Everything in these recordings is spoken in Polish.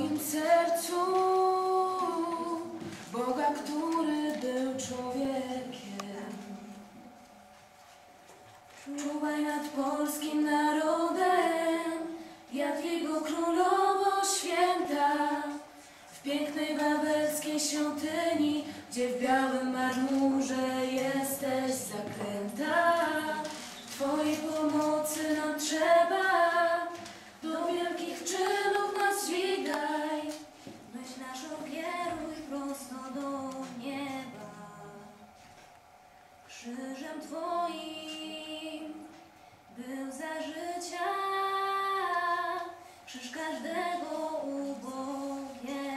moim sercu Boga, który był człowiekiem. Czuwaj nad polskim narodem, jak jego królowo święta. W pięknej wawelskiej świątyni, gdzie w białym marmurze Krzyżem Twoim był za życia krzyż każdego ubogiego.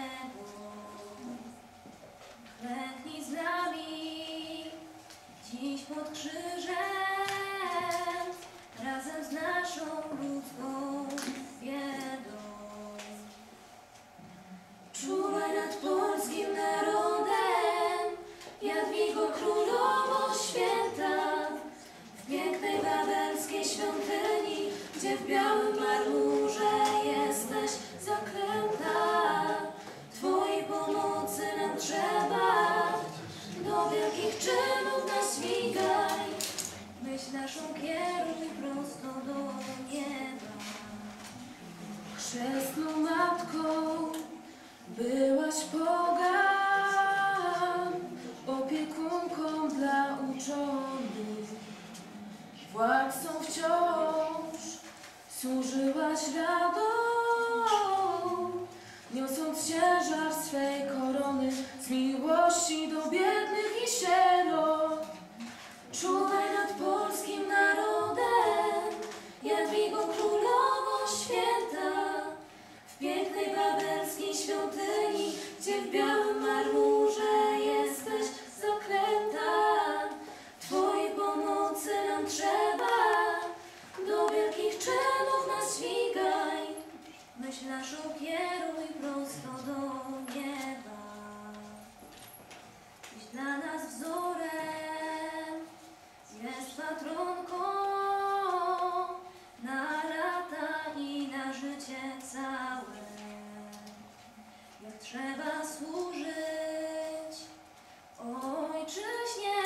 Klęknij z nami dziś pod krzyżem gdzie w białym marmurze jesteś zaklęta. Twojej pomocy nam trzeba, do wielkich czynów nas dźwigaj. Myśl naszą kieruj prosto do nieba. Chrzestną matką byłaś pogan, opiekunką dla uczonych, władcą wciąż służyłaś radą, niosąc ciężar swej korony z miłości do biednych i sierot. Czuwaj nad polskim narodem, Jadwigo Królowo Święta. W pięknej wawelskiej świątyni, gdzie w białym marmurze jesteś zaklęta. Twojej pomocy nam trzeba, Myśl naszą kieruj prosto do nieba. Dziś dla nas wzorem jest patronką na lata i na życie całe. Jak trzeba służyć ojczyźnie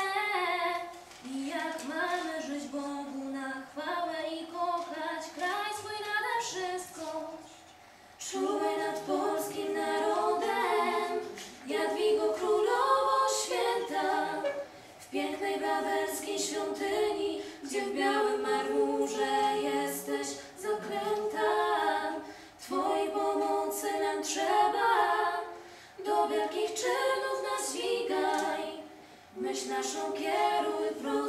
pięknej wawelskiej świątyni, gdzie w białym marmurze jesteś zaklęta. Twojej pomocy nam trzeba, do wielkich czynów nas dźwigaj. Myśl naszą kieruj prosto.